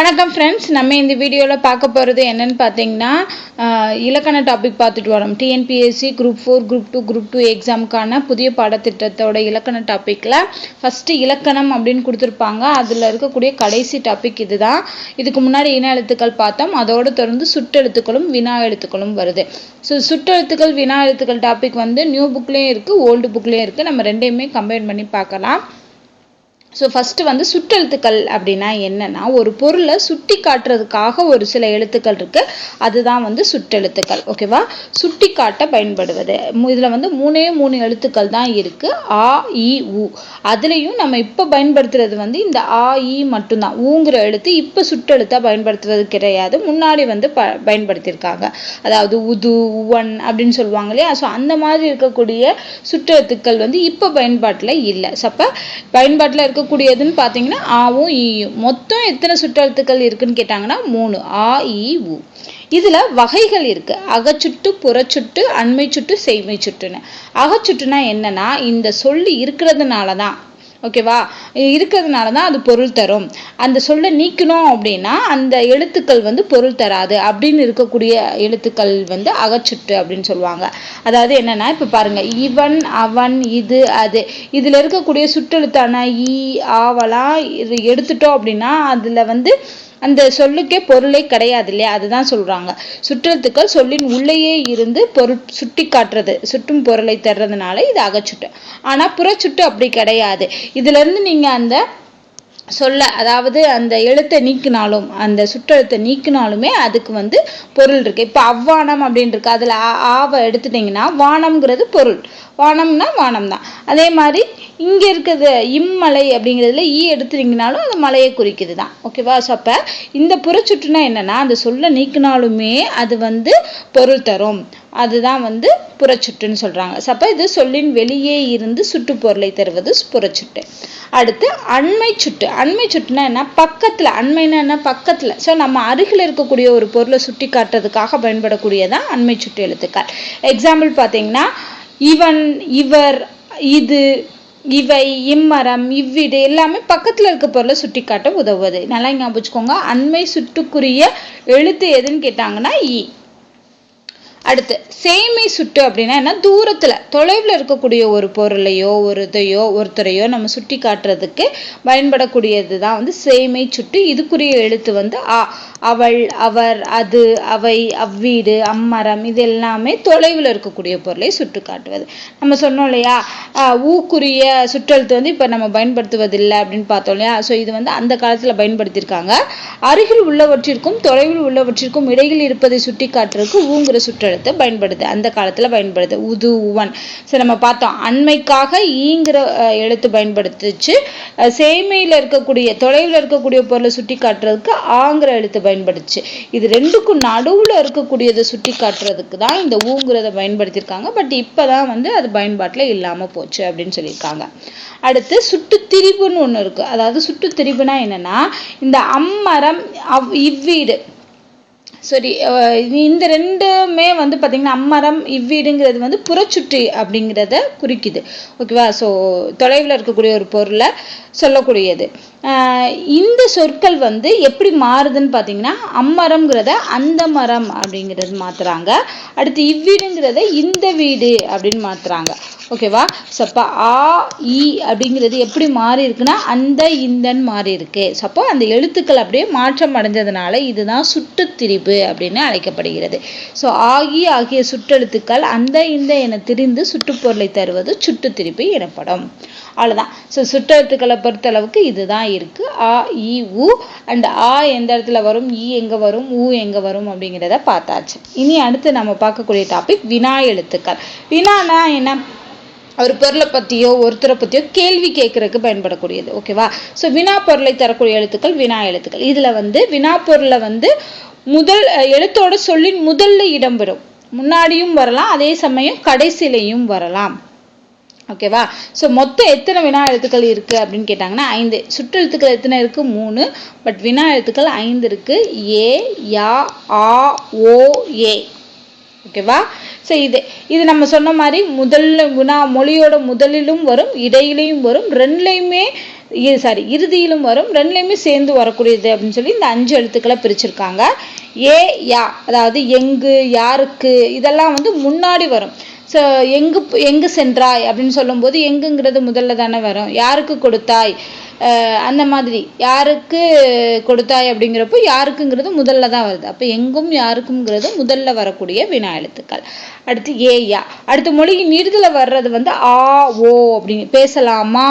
வணக்கம் ஃப்ரெண்ட்ஸ் நம்ம இந்த வீடியோவில் பார்க்க போகிறது என்னன்னு பார்த்தீங்கன்னா இலக்கண டாபிக் பார்த்துட்டு வரோம். TNPSC group four group two group two எக்ஸாமுக்கான புதிய பாடத்திட்டத்தோட இலக்கண டாப்பிக்கில் ஃபஸ்ட்டு இலக்கணம் அப்படின்னு கொடுத்துருப்பாங்க. அதில் இருக்கக்கூடிய கடைசி டாபிக் இதுதான். இதுக்கு முன்னாடி இன எழுத்துக்கள் பார்த்தோம். அதோடு தொடர்ந்து சுட்டெழுத்துக்களும் வினா எழுத்துக்களும் வருது. ஸோ சுட்டெழுத்துக்கள் வினா எழுத்துக்கள் டாபிக் வந்து நியூ புக்லேயும் இருக்குது ஓல்டு புக்லேயும் இருக்குது நம்ம ரெண்டையுமே கம்பைன் பண்ணி பார்க்கலாம். ஸோ ஃபஸ்ட்டு வந்து சுட்டெழுத்துக்கள் அப்படின்னா என்னென்னா ஒரு பொருளை சுட்டி காட்டுறதுக்காக ஒரு சில எழுத்துக்கள் இருக்குது அதுதான் வந்து சுட்டெழுத்துக்கள் ஓகேவா சுட்டி காட்ட பயன்படுவது. இதில் வந்து மூணே மூணு எழுத்துக்கள் தான் இருக்குது ஆ இ உ. அதுலேயும் நம்ம இப்போ பயன்படுத்துறது வந்து இந்த ஆ இ மட்டும்தான் ஊங்கிற எழுத்து இப்போ சுட்டெழுத்தாக பயன்படுத்துறது கிடையாது. முன்னாடி வந்து ப பயன்படுத்தியிருக்காங்க. அதாவது உது உவன் அப்படின்னு சொல்லுவாங்க இல்லையா? ஸோ அந்த மாதிரி இருக்கக்கூடிய சுற்றெழுத்துக்கள் வந்து இப்போ பயன்பாட்டில் இல்லை. ஸோ அப்போ பயன்பாட்டில் இருக்கக்கூடியதுன்னு பார்த்தீங்கன்னா ஆவும் ஈயும் மொத்தம் எத்தனை சுற்றெழுத்துக்கள் இருக்குன்னு கேட்டாங்கன்னா மூணு. ஆ இ உ. இதுல வகைகள் இருக்கு. அகச்சுட்டு புறச்சுட்டு அண்மை சுட்டு செய்மை சுட்டுன்னு அகச்சுட்டுனா என்னன்னா இந்த சொல்லி இருக்கிறதுனால தான் ஓகேவா இருக்கிறதுனால தான் அது பொருள் தரும். அந்த சொல்லை நீக்கணும் அப்படின்னா அந்த எழுத்துக்கள் வந்து பொருள் தராது. அப்படின்னு இருக்கக்கூடிய எழுத்துக்கள் வந்து அகச்சுட்டு அப்படின்னு சொல்லுவாங்க. அதாவது என்னன்னா இப்ப பாருங்க இவன் அவன் இது அது. இதுல இருக்கக்கூடிய சுற்றெழுத்தான ஈ ஆவலாம் இது எடுத்துட்டோம் அப்படின்னா அதுல வந்து அந்த சொல்லுக்கே பொருளே கிடையாது இல்லையா? அதுதான் சொல்றாங்க. சுற்றெழுத்துக்கள் சொல்லின் உள்ளேயே இருந்து பொருள் சுட்டி காட்டுறது சுட்டும் பொருளை தர்றதுனால இது அகச்சுட்டு. ஆனா புறச்சுட்டு அப்படி கிடையாது. இதுல இருந்து நீங்க அந்த சொல்ல அதாவது அந்த எழுத்தை நீக்கினாலும் அந்த சுற்றெழுத்தை நீக்கினாலுமே அதுக்கு வந்து பொருள் இருக்கு. இப்போ அவ்வானம் அப்படின்னு இருக்கு அதுல ஆ- ஆவை எடுத்துட்டீங்கன்னா வானம்ங்கிறது பொருள். வானம்னா வானம் தான் அதே மாதிரி இங்கே இருக்கிறது இம்மலை அப்படிங்கிறதுல ஈ எடுத்துறீங்கனாலும் அது மலையை குறிக்குது தான் ஓகேவா ஸோ அப்போ இந்த புறச்சுட்டுனா என்னென்னா அந்த சொல்ல நீக்கினாலுமே அது வந்து பொருள் தரும். அதுதான் வந்து புறச்சுட்டுன்னு சொல்கிறாங்க ஸோ இது சொல்லின் வெளியே இருந்து சுட்டு பொருளை தருவது புறச்சுட்டு அடுத்து அண்மை சுட்டு அண்மை சுட்டுனா என்ன? பக்கத்தில். அண்மைனா என்ன? பக்கத்தில். ஸோ நம்ம அருகில் இருக்கக்கூடிய ஒரு பொருளை சுட்டி காட்டுறதுக்காக பயன்படக்கூடியதான் அண்மை சுட்டு எழுத்துக்கள். எக்ஸாம்பிள் பார்த்தீங்கன்னா இவன் இவர் இது இவை இம்மரம் இவ்விடு எல்லாமே பக்கத்துல இருக்க பொருளை சுட்டி காட்ட உதவுவது. நல்லா ஞாபகம் வச்சுக்கோங்க. அண்மை சுட்டுக்குரிய எழுத்து எதுன்னு கேட்டாங்கன்னா இ. அடுத்து சேமை சுட்டு அப்படின்னா என்ன? தூரத்தில் தொலைவில் இருக்கக்கூடிய ஒரு பொருளையோ ஒரு இதையோ ஒருத்தரையோ நம்ம சுட்டி காட்டுறதுக்கு பயன்படக்கூடியது தான் வந்து சேமை சுட்டு. இதுக்குரிய எழுத்து வந்து ஆ அவள் அவர் அது அவை அவ்வீடு அம்மரம் இது எல்லாமே தொலைவில் இருக்கக்கூடிய பொருளை சுட்டு காட்டுவது. நம்ம சொன்னோம் இல்லையா? ஊக்குரிய சுற்றெழுத்து வந்து இப்போ நம்ம பயன்படுத்துவதில்லை அப்படின்னு பார்த்தோம் இல்லையா? ஸோ இது வந்து அந்த காலத்தில் பயன்படுத்தியிருக்காங்க. அருகில் உள்ளவற்றிற்கும் தொலைவில் உள்ளவற்றிற்கும் இடையில் இருப்பதை சுட்டி காட்டுறதுக்கு ஊங்குற சுற்றெழுத்து பயன்படுது. அந்த காலத்தில் பயன்படுது. உது உவன். சரி நம்ம பார்த்தோம். அண்மைக்காக ஈங்கிற எழுத்து பயன்படுத்துச்சு. சேமையில் இருக்கக்கூடிய தொலைவில் இருக்கக்கூடிய பொருளை சுட்டி காட்டுறதுக்கு ஆங்கிற எழுத்து பயன்படுச்சு. இது ரெண்டுக்கும் நடுவில் இருக்கக்கூடியதை சுட்டி காட்டுறதுக்கு தான் இந்த ஊங்குறத பயன்படுத்தியிருக்காங்க. பட் இப்போ தான் வந்து அது பயன்பாட்டில் இல்லாமல் போச்சு அப்படின்னு சொல்லியிருக்காங்க. அடுத்து சுட்டு திரிபுன்னு ஒன்று இருக்குது அதாவது சுட்டு திரிபுனா என்னென்னா இந்த அம்மரம் அவ் இவ்வீடு. சரி அஹ் இந்த ரெண்டுமே வந்து பாத்தீங்கன்னா அம்மரம் இவ்வீடுங்கிறது வந்து புறச்சுற்றி அப்படிங்கிறத குறிக்குது. ஓகேவா ஸோ தொலைவில் இருக்கக்கூடிய ஒரு பொருளை சொல்லக்கூடியது. இந்த சொற்கள் வந்து எப்படி மாறுதுன்னு பார்த்தீங்கன்னா அம்மரம்ங்கிறத அந்த மரம் அப்படிங்கிறது மாற்றுறாங்க அடுத்து இவ்வீடுங்கிறத இந்த வீடு அப்படின்னு மாற்றுறாங்க ஓகேவா? ஸோ அப்போ ஆ இ அப்படிங்கிறது எப்படி மாறி இருக்குன்னா அந்த இந்தன்னு மாறி இருக்கு ஸோ அப்போ அந்த எழுத்துக்கள் அப்படியே மாற்றம் அடைஞ்சதுனால இதுதான் சுட்டுத்திரிப்பு அப்படின்னு அழைக்கப்படுகிறது. ஸோ ஆகி ஆகிய சுட்டெழுத்துக்கள் அந்த இந்த என திரிந்து சுட்டுப்பொருளை தருவது சுட்டுத்திரிப்பு எனப்படும். அவ்வளோதான் ஸோ சுற்றெழுத்துக்களை பொறுத்தளவுக்கு இதுதான் இருக்கு. ஆ இ உ அண்ட் ஆ எந்த இடத்துல வரும்? இ எங்கே வரும்? ஊ எங்க வரும்? அப்படிங்கிறத பார்த்தாச்சு. இனி அடுத்து நம்ம பார்க்கக்கூடிய டாபிக் வினா எழுத்துக்கள். வினானா என்ன? ஒரு பொருளை பற்றியோ ஒருத்தரை பற்றியோ கேள்வி கேட்கறதுக்கு பயன்படக்கூடியது. ஓகேவா ஸோ வினா பொருளை தரக்கூடிய எழுத்துக்கள் வினா எழுத்துக்கள். இதுல வந்து வினா பொருளை வந்து முதல் எழுத்தோட சொல்லின் முதல்ல இடம்பெறும் முன்னாடியும் வரலாம் அதே சமயம் கடைசிலையும் வரலாம். ஓகேவா ஸோ மொத்தம் எத்தனை வினா எழுத்துக்கள் இருக்குது அப்படின்னு கேட்டாங்கன்னா ஐந்து. சுற்று எழுத்துக்கள் எத்தனை இருக்குது மூணு. பட் வினா எழுத்துக்கள் ஐந்து இருக்குது ஏ யா ஆ ஓ ஏ. ஓகேவா ஸோ இது இது நம்ம சொன்ன மாதிரி முதல்ல வினா மொழியோட முதலிலும் வரும் இடையிலையும் வரும் ரெண்டுலையுமே சாரி இறுதியிலும் வரும் ரெண்டுலேயுமே சேர்ந்து வரக்கூடியது அப்படின்னு சொல்லி இந்த அஞ்சு எழுத்துக்களை பிரிச்சிருக்காங்க. ஏ யா அதாவது எங்கு யாருக்கு இதெல்லாம் வந்து முன்னாடி வரும். ஸோ எங்கு எங்கு சென்றாய் அப்படின்னு சொல்லும்போது எங்குங்கிறது முதல்ல தானே வரும். யாருக்கு கொடுத்தாய்? அந்த மாதிரி. யாருக்கு கொடுத்தாய் அப்படிங்கிறப்போ யாருக்குங்கிறது முதல்ல தான் வருது. அப்போ எங்கும் யாருக்குங்கிறது முதல்ல வரக்கூடிய வினா எழுத்துக்கள். அடுத்து ஏயா அடுத்து மொழியின் இறுதியில் வர்றது வந்து ஆ ஓ அப்படின்னு பேசலாமா?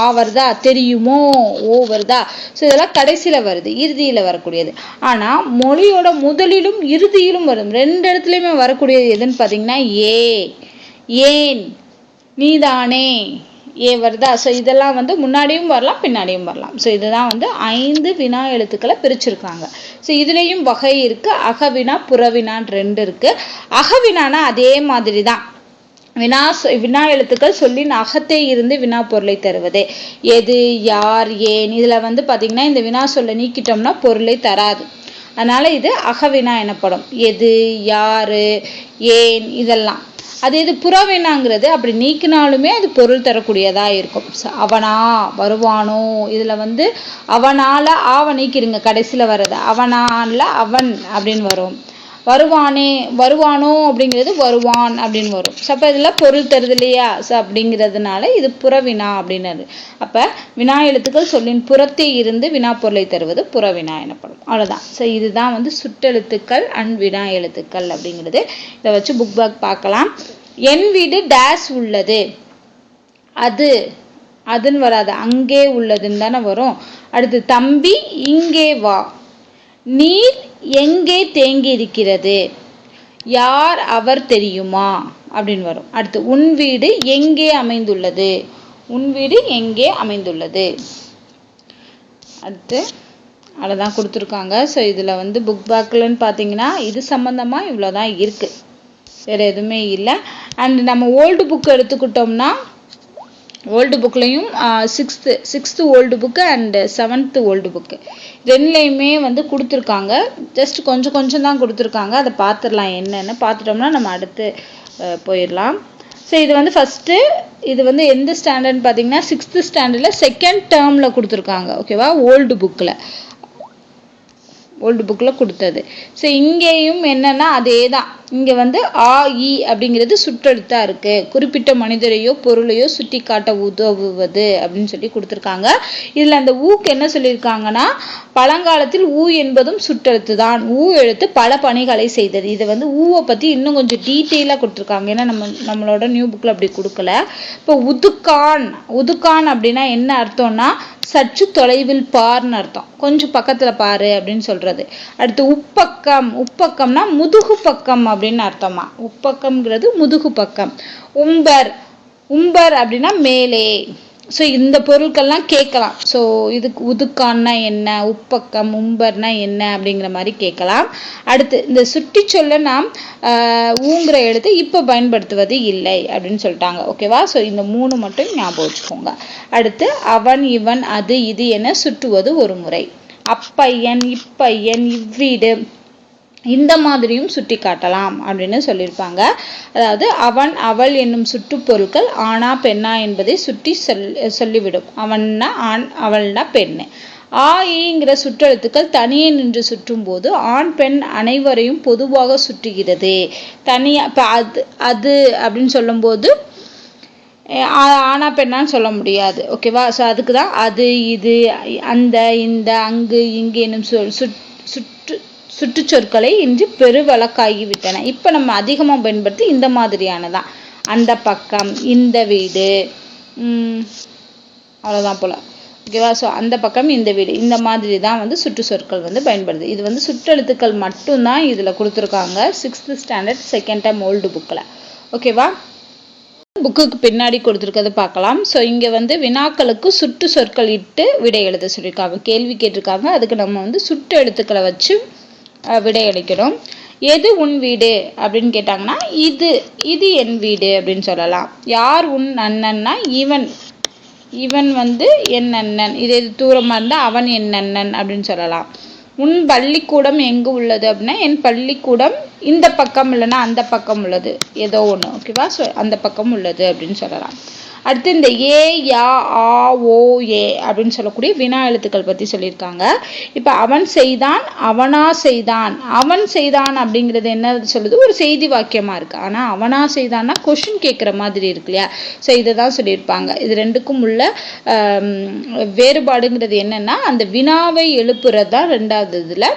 ஆ வருதா? தெரியுமோ? ஓ வருதா? ஸோ இதெல்லாம் கடைசியில் வருது. இறுதியில் வரக்கூடியது. ஆனால் மொழியோட முதலிலும் இறுதியிலும் வரும். ரெண்டு இடத்துலையுமே வரக்கூடியது எதுன்னு பார்த்தீங்கன்னா ஏ. ஏன்? நீதானே. ஏ வருதா? ஸோ இதெல்லாம் வந்து முன்னாடியும் வரலாம் பின்னாடியும் வரலாம். ஸோ இதுதான் வந்து ஐந்து வினா எழுத்துக்களை பிரிச்சிருக்காங்க. ஸோ இதுலேயும் வகை இருக்குது அகவினா புறவினான் ரெண்டு இருக்குது அகவினானா அதே மாதிரி தான் வினா வினா எழுத்துக்கள் சொல்லின் அகத்தே இருந்து வினா பொருளை தருவது. எது யார் ஏன்? இதில் வந்து பார்த்திங்கன்னா இந்த வினா சொல்ல நீக்கிட்டோம்னா பொருளை தராது. அதனால் இது அகவினா எனப்படும். எது யார் ஏன்? இதெல்லாம். அது இது புறவினாங்கிறது அப்படி நீக்கினாலுமே அது பொருள் தரக்கூடியதாக இருக்கும். அவனா வருவானோ இதில் வந்து அவனால் ஆவ நீக்கிருங்க கடைசியில் வர்றது. அவனால அவன் அப்படின்னு வரும். வருவானே வருவானோ அப்படிங்கிறது வருவான் அப்படின்னு வரும். ஸோ அப்போ இதில் பொருள் தருது இல்லையா ஸோ அப்படிங்கிறதுனால இது புறவினா அப்படின்னது. அப்போ வினா எழுத்துக்கள் சொல்லின் புறத்தே இருந்து வினா பொருளை தருவது புறவினா எனப்படும். அவ்வளோதான் ஸோ இதுதான் வந்து சுட்டெழுத்துக்கள் அண்ட் வினா எழுத்துக்கள் அப்படிங்கிறது. இதை வச்சு புக் பேக் பார்க்கலாம். என் வீடு டேஸ் உள்ளது. அது அதுன்னு வராது. அங்கே உள்ளதுன்னு தானே வரும். அடுத்து தம்பி இங்கே வா. நீர் எங்கே தேங்கி இருக்கிறது யார் அவர் தெரியுமா? அப்படின்னு வரும். அடுத்து உன் வீடு எங்கே அமைந்துள்ளது? உன் வீடு எங்கே அமைந்துள்ளது? அடுத்து அவ்வளோதான் கொடுத்துருக்காங்க. ஸோ இதில் வந்து புக் பேக்கில்னு பார்த்தீங்கன்னா இது சம்மந்தமாக இவ்வளோ தான் இருக்குது வேறு எதுவுமே இல்லை. அண்ட் நம்ம ஓல்டு புக் எடுத்துக்கிட்டோம்னா old புக்லேயும் sixth sixth old book and seventh old book ரெண்டுலேயுமே வந்து கொடுத்துருக்காங்க. ஜஸ்ட் கொஞ்சம் கொஞ்சம் தான் கொடுத்துருக்காங்க. அதை பார்த்துடலாம் என்னென்னு. பார்த்துட்டோம்னா நம்ம அடுத்து போயிடலாம் ஸோ இது வந்து ஃபஸ்ட்டு இது வந்து எந்த ஸ்டாண்டர்ட்னு பார்த்தீங்கன்னா சிக்ஸ்த்து ஸ்டாண்டர்டில் செகண்ட் டேர்மில் கொடுத்துருக்காங்க. ஓகேவா ஓல்டு புக்கில் ஓல்டு புக்கில் கொடுத்தது. ஸோ இங்கேயும் என்னென்னா அதே தான் இங்கே வந்து ஆ இ அப்படிங்கிறது சுற்றெழுத்தாக இருக்குது குறிப்பிட்ட மனிதரையோ பொருளையோ சுட்டி காட்ட உதவுவது அப்படின்னு சொல்லி கொடுத்துருக்காங்க. இதில் அந்த ஊக்கு என்ன சொல்லியிருக்காங்கன்னா பழங்காலத்தில் ஊ என்பதும் சுற்றெழுத்து தான் ஊ எழுத்து பல பணிகளை செய்தது. இதை வந்து ஊவை பற்றி இன்னும் கொஞ்சம் டீட்டெயிலாக கொடுத்துருக்காங்க. ஏன்னா நம்ம நம்மளோட நியூ புக்கில் அப்படி கொடுக்கல. இப்போ உதுக்கான் உதுக்கான் அப்படின்னா என்ன அர்த்தம்னா சற்று தொலைவில் பார்னு அர்த்தம். கொஞ்சம் பக்கத்தில் பாரு அப்படின்னு சொல்கிறது அடுத்து உப்பக்கம். உப்பக்கம்னா முதுகு பக்கம் அப்படின்னு அர்த்தமா? உப்பக்கம்ங்கிறது முதுகு பக்கம். உம்பர். உம்பர் அப்படின்னா மேலே. ஸோ இந்த பொருட்கள்லாம் கேட்கலாம். ஸோ இதுக்கு உதுக்கான்னா என்ன உப்பக்கம் உம்பர்னா என்ன அப்படிங்கிற மாதிரி கேட்கலாம். அடுத்து இந்த சுட்டி சொல்ல நாம் ஊங்குற எழுத்து இப்போ பயன்படுத்துவது இல்லை அப்படின்னு சொல்லிட்டாங்க. ஓகேவா ஸோ இந்த மூணு மட்டும் ஞாபகம் வச்சுக்கோங்க. அடுத்து அவன் இவன் அது இது என சுட்டுவது ஒரு முறை. அப்பையன் இப்பையன் இவ்வீடு. இந்த மாதிரியும் சுட்டி காட்டலாம் அப்படின்னு சொல்லியிருப்பாங்க. அதாவது அவன் அவள் என்னும் சுட்டுப்பொருட்கள் ஆனா பெண்ணா என்பதை சுட்டி சொல் சொல்லிவிடும். அவன்னா ஆண் அவள்னா பெண்ணு. ஆ ஈங்கிற சுற்றெழுத்துக்கள் தனியே நின்று சுற்றும் போது ஆண் பெண் அனைவரையும் பொதுவாக சுற்றுகிறது. தனியாக இப்போ அது அது அப்படின்னு சொல்லும்போது ஆனா பெண்ணான்னு சொல்ல முடியாது. ஓகேவா ஸோ அதுக்கு தான் அது இது அந்த இந்த அங்கு இங்கு என்னும் சொல் சுட் சுட் சுற்றுச்சொற்களை இன்று பெருவழக்காகிவிட்டன. இப்போ நம்ம அதிகமாக பயன்படுத்தி இந்த மாதிரியானதான் அந்த பக்கம் இந்த வீடு அவ்வளோதான் போல். ஓகேவா ஸோ அந்த பக்கம் இந்த வீடு இந்த மாதிரி தான் வந்து சுற்று சொற்கள் வந்து பயன்படுது. இது வந்து சுற்றெழுத்துக்கள் மட்டும்தான் இதில் கொடுத்துருக்காங்க. Sixth standard second time old புக்கில் ஓகேவா புக்குக்கு பின்னாடி கொடுத்துருக்கதை பார்க்கலாம். ஸோ இங்கே வந்து வினாக்களுக்கு சுற்று சொற்கள் இட்டு விடை எழுத சொல்லியிருக்காங்க. கேள்வி கேட்டிருக்காங்க. அதுக்கு நம்ம வந்து சுற்று எழுத்துக்களை வச்சு விடையளிக்கணும் எது உன் வீடு? அப்படின்னு கேட்டாங்கன்னா இது இது என் வீடு அப்படின்னு சொல்லலாம். யார் உன் அண்ணன்னா? இவன். இவன் வந்து என் அண்ணன். இது தூரமாக இருந்தால் அவன் என் அண்ணன் அப்படின்னு சொல்லலாம். உன் பள்ளிக்கூடம் எங்கு உள்ளது அப்படின்னா என் பள்ளிக்கூடம் இந்த பக்கம் இல்லைன்னா அந்த பக்கம் உள்ளது. ஏதோ ஒன்று ஓகேவா ஸோ அந்த பக்கம் உள்ளது அப்படின்னு சொல்லலாம். அடுத்து இந்த ஏ யா ஆ ஓ ஏ அப்படின்னு சொல்லக்கூடிய வினா எழுத்துக்கள் பற்றி சொல்லியிருக்காங்க. இப்போ அவன் செய்தான் அவனா செய்தான். அவன் செய்தான் அப்படிங்கிறது என்ன சொல்லுது ஒரு செய்தி வாக்கியமாக இருக்குது ஆனால் அவனா செய்தான்னா கொஷின் கேட்குற மாதிரி இருக்கு இல்லையா? ஸோ இதை தான் சொல்லியிருப்பாங்க. இது ரெண்டுக்கும் உள்ள வேறுபாடுங்கிறது என்னென்னா அந்த வினாவை எழுப்புறது தான் ரெண்டாவது இதில்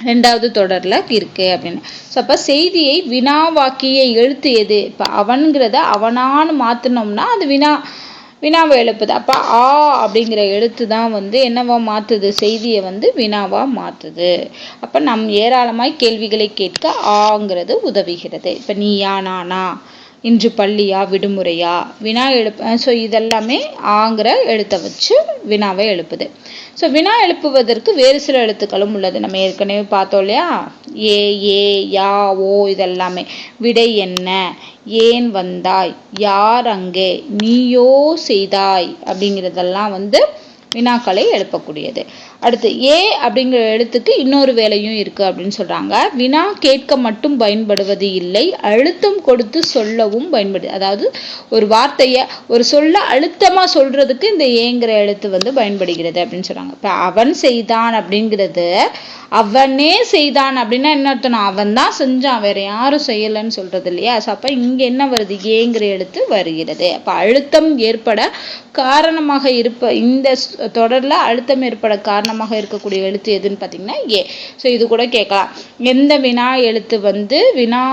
ரெண்டாவது தொடரில் இருக்குது அப்படின்னு. ஸோ அப்போ செய்தியை வினாவாக்கிய எழுத்து எது? இப்போ அவன்கிறத அவனான்னு மாற்றினோம்னா அது வினா வினாவை எழுப்புது. அப்போ ஆ அப்படிங்கிற எழுத்து தான் வந்து என்னவா மாற்றுது செய்தியை வந்து வினாவாக மாற்றுது அப்போ நம் ஏராளமாய் கேள்விகளை கேட்க ஆங்கிறது உதவுகிறது. இப்போ நீயா நானா இன்று பள்ளியா விடுமுறையா? வினா எழுப்ப ஸோ இதெல்லாமே ஆங்கிற எழுத்தை வச்சு வினாவை எழுப்புது. ஸோ வினா எழுப்புவதற்கு வேறு சில எழுத்துக்களும் உள்ளது. நம்ம ஏற்கனவே பார்த்தோம் இல்லையா? ஏ ஏ யா ஓ இதெல்லாமே. விடை என்ன? ஏன் வந்தாய்? யார் அங்கே? நீயோ செய்தாய் அப்படிங்கிறதெல்லாம் வந்து வினாக்களை எழுப்பக்கூடியது. அடுத்து ஏ அப்படிங்கிற எழுத்துக்கு இன்னொரு வேலையும் இருக்கு அப்படின்னு சொல்றாங்க. வினா கேட்க மட்டும் பயன்படுவது இல்லை அழுத்தம் கொடுத்து சொல்லவும் பயன்படுது அதாவது ஒரு வார்த்தையை ஒரு சொல்ல அழுத்தமா சொல்றதுக்கு இந்த ஏங்கிற எழுத்து வந்து பயன்படுகிறது அப்படின்னு சொல்றாங்க. இப்ப அவன் செய்தான் அப்படிங்கிறது அவனே செய்தான் அப்படின்னா என்ன அர்த்தம் அவன் தான் செஞ்சான் வேற யாரும் செய்யலைன்னு சொல்றது இல்லையா? ஸோ அப்ப இங்க என்ன வருது? ஏங்கிற எழுத்து வருகிறது. அப்ப அழுத்தம் ஏற்பட காரணமாக இருப்ப இந்த தொடர்ல அழுத்தம் ஏற்பட காரணமாக இருக்கக்கூடிய எழுத்து எதுன்னு பார்த்தீங்கன்னா ஏ. ஸோ இது கூட கேட்கலாம். எந்த வினா எழுத்து வந்து வினா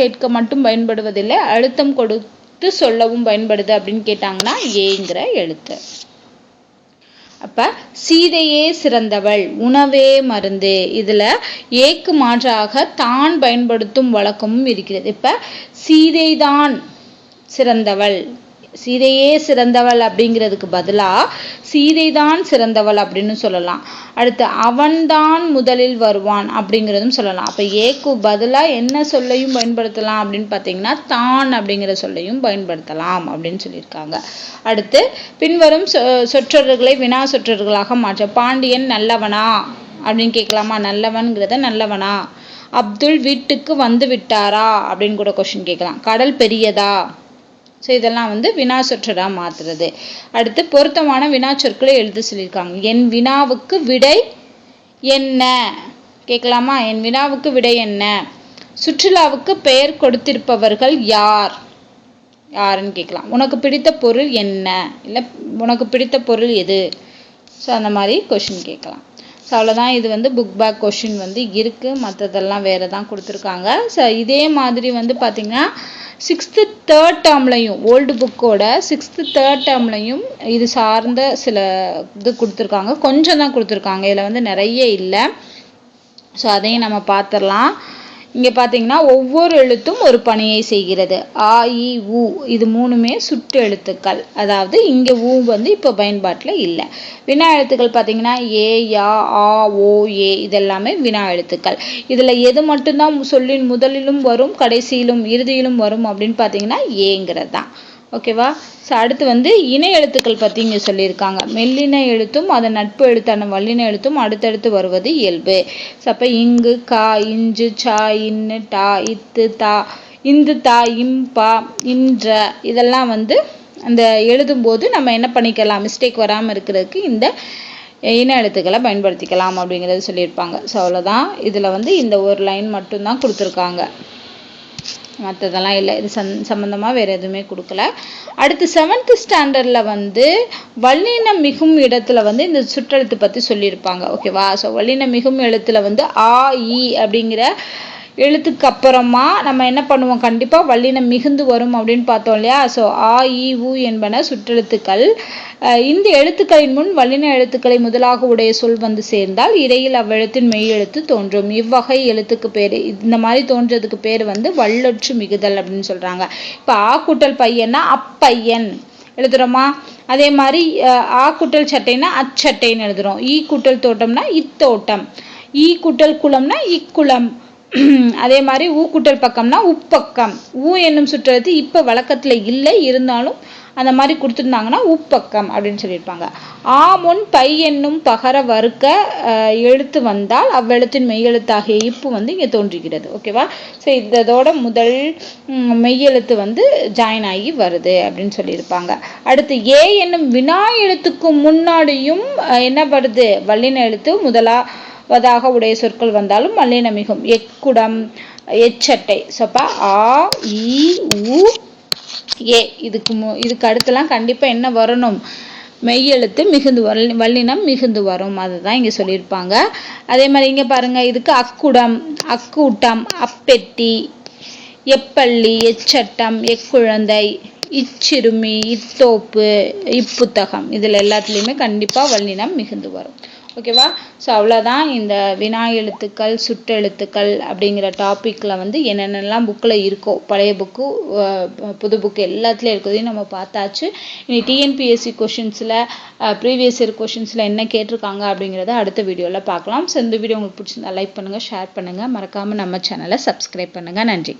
கேட்க மட்டும் பயன்படுவதில்லை அழுத்தம் கொடுத்து சொல்லவும் பயன்படுது அப்படின்னு கேட்டாங்கன்னா ஏங்கிற எழுத்து. அப்ப சீதையே சிறந்தவள் உணவே மருந்து. இதுல ஏக்கு மாற்றாக தான் பயன்படுத்தும் வழக்கமும் இருக்கிறது. இப்ப சீதைதான் சிறந்தவள். சீதையே சிறந்தவள் அப்படிங்கிறதுக்கு பதிலாக சீதை தான் சிறந்தவள் அப்படின்னு சொல்லலாம். அடுத்து அவன்தான் முதலில் வருவான் அப்படிங்கிறதும் சொல்லலாம். அப்போ ஏக்கு பதிலாக என்ன சொல்லையும் பயன்படுத்தலாம் அப்படின்னு பார்த்தீங்கன்னா தான் அப்படிங்கிற சொல்லையும் பயன்படுத்தலாம் அப்படின்னு சொல்லியிருக்காங்க. அடுத்து பின்வரும் சொற்றொடர்களை வினா சொற்றொடர்களாக மாற்ற பாண்டியன் நல்லவனா அப்படின்னு கேட்கலாமா? நல்லவன்கிறத நல்லவனா? அப்துல் வீட்டுக்கு வந்து விட்டாரா அப்படின்னு கூட கொஸ்டின் கேட்கலாம். கடல் பெரியதா? ஸோ இதெல்லாம் வந்து வினா சொற்றடாக மாற்றுறது அடுத்து பொருத்தமான வினா சொற்களை எழுத சொல்லியிருக்காங்க. என் வினாவுக்கு விடை என்ன? கேட்கலாமா? என் வினாவுக்கு விடை என்ன? சுற்றுலாவுக்கு பெயர் கொடுத்திருப்பவர்கள் யார்? யாருன்னு கேட்கலாம். உனக்கு பிடித்த பொருள் என்ன? இல்லை உனக்கு பிடித்த பொருள் எது? ஸோ அந்த மாதிரி கொஷின் கேட்கலாம். ஸோ அவ்வளோதான் இது வந்து புக் பேக் கொஷின் வந்து இருக்குது மற்றதெல்லாம் வேறு தான் கொடுத்துருக்காங்க. ஸோ இதே மாதிரி வந்து பார்த்திங்கன்னா சிக்ஸ்த்து தேர்ட் டேர்ம்லையும் ஓல்டு புக்கோட சிக்ஸ்த்து தேர்ட் டேர்ம்லையும் இது சார்ந்த சில இது கொடுத்துருக்காங்க. கொஞ்சம் தான் கொடுத்துருக்காங்க. இதில் வந்து நிறைய இல்லை. ஸோ அதையும் நம்ம பார்த்துடலாம். இங்கே பார்த்தீங்கன்னா ஒவ்வொரு எழுத்தும் ஒரு பணியை செய்கிறது. ஆ இ உ. இது மூணுமே சுட்டு எழுத்துக்கள். அதாவது இங்கே ஊ வந்து இப்போ பயன்பாட்டில் இல்லை. வினா எழுத்துக்கள் பார்த்தீங்கன்னா ஏ யா ஆ ஓ ஏ இதெல்லாமே வினா எழுத்துக்கள். இதில் எது மட்டும்தான் சொல்லின் முதலிலும் வரும் கடைசியிலும் இறுதியிலும் வரும் அப்படின்னு பார்த்தீங்கன்னா ஏங்கிறது தான். ஓகேவா? ஸோ அடுத்து வந்து இணை எழுத்துக்கள் பற்றி இங்கே சொல்லியிருக்காங்க. மெல்லின எழுத்தும் அதன் நட்பு எழுத்தான வல்லின எழுத்தும் அடுத்தடுத்து வருவது இயல்பு. ஸோ அப்போ இங்கு கா இஞ்சு சா இன்னு டா இத்து தா இந்து தா இம்பா இன்ற இதெல்லாம் வந்து அந்த எழுதும்போது நம்ம என்ன பண்ணிக்கலாம்? மிஸ்டேக் வராமல் இருக்கிறதுக்கு இந்த இன எழுத்துக்களை பயன்படுத்திக்கலாம் அப்படிங்கிறது சொல்லியிருப்பாங்க. ஸோ அவ்வளோதான் இதில் வந்து இந்த ஒரு லைன் மட்டும்தான் கொடுத்துருக்காங்க. மற்றதெல்லாம் இல்லை. இது சந் சம்மந்தமாக வேறு எதுவுமே கொடுக்கல. அடுத்து செவன்த் ஸ்டாண்டர்டில் வந்து வல்லினம் மிகும் இடத்துல வந்து இந்த சுற்றெழுத்து பற்றி சொல்லியிருப்பாங்க. ஓகேவா ஸோ வல்லினம் மிகும் எழுத்துல வந்து ஆ இ அப்படிங்கிற எழுத்துக்கு அப்புறமா நம்ம என்ன பண்ணுவோம்? கண்டிப்பாக வல்லினம் மிகுந்து வரும் அப்படின்னு பார்த்தோம் இல்லையா? ஸோ ஆ இ உ என்பன சுற்றெழுத்துக்கள். இந்த எழுத்துக்களின் முன் வல்லின எழுத்துக்களை முதலாக உடைய சொல் வந்து சேர்ந்தால் இடையில் அவ்வெழுத்தின் மெய் எழுத்து தோன்றும். இவ்வகை எழுத்துக்கு பேர் இந்த மாதிரி தோன்றதுக்கு பேர் வந்து வல்லொற்று மிகுதல் அப்படின்னு சொல்றாங்க. இப்போ ஆ கூட்டல் பையன்னா அப்பையன் எழுதுறோமா? அதே மாதிரி ஆ கூட்டல் சட்டைனா அச்சட்டைன்னு எழுதுறோம். ஈ கூட்டல் தோட்டம்னா இத்தோட்டம். ஈ கூட்டல் குளம்னா இக்குளம். அதே மாதிரி ஊக்குட்டல் பக்கம்னா உப்பக்கம். ஊ என்னும் சுற்றெழுத்து இப்போ வழக்கத்தில் இல்லை இருந்தாலும் அந்த மாதிரி கொடுத்துருந்தாங்கன்னா உப்பக்கம் அப்படின்னு சொல்லியிருப்பாங்க. ஆமுன் பை என்னும் பகர வறுக்க எழுத்து வந்தால் அவ்வெழுத்தின் மெய்யெழுத்தாகிய இப்பு வந்து இங்கே தோன்றுகிறது. ஓகேவா ஸோ இதோட முதல் மெய்யெழுத்து வந்து ஜாயின் ஆகி வருது அப்படின்னு சொல்லியிருப்பாங்க. அடுத்து ஏ என்னும் வினா எழுத்துக்கு முன்னாடியும் என்ன வருது? வல்லின எழுத்து முதலாவதாக உடைய சொற்கள் வந்தாலும் வல்லின மிகும். எக்குடம் எச்சட்டை. சொப்பா ஆ இ உ ஏ இதுக்கு மு இதுக்கு அடுத்தலாம் கண்டிப்பாக என்ன வரணும்? மெய்யெழுத்து மிகுந்து வல் வல்லினம் மிகுந்து வரும். அதுதான் இங்கே சொல்லியிருப்பாங்க. அதே மாதிரி இங்கே பாருங்கள் இதுக்கு அக்குடம் அக்கூட்டம் அப்பெட்டி எப்பள்ளி எச்சட்டம் எக்குழந்தை இச்சிறுமி இத்தோப்பு இப்புத்தகம். இதில் எல்லாத்துலேயுமே கண்டிப்பாக வல்லினம் மிகுந்து வரும். ஓகேவா ஸோ அவ்வளோதான் இந்த வினா எழுத்துக்கள் சுட்டெழுத்துக்கள் அப்படிங்கிற டாப்பிக்கில் வந்து என்னென்னலாம் புக்கில் இருக்கோ பழைய புக்கு புது புக்கு எல்லாத்துலேயும் இருக்கிறதையும் நம்ம பார்த்தாச்சு. இனி T N P S C கொஷின்ஸில் previous year கொஷின்ஸில் என்ன கேட்டிருக்காங்க அப்படிங்கிறத அடுத்த வீடியோவில் பார்க்கலாம். ஸோ இந்த வீடியோ உங்களுக்கு பிடிச்சிருந்தா லைக் பண்ணுங்கள் ஷேர் பண்ணுங்கள் மறக்காமல் நம்ம சேனலை சப்ஸ்கிரைப் பண்ணுங்கள் நன்றி.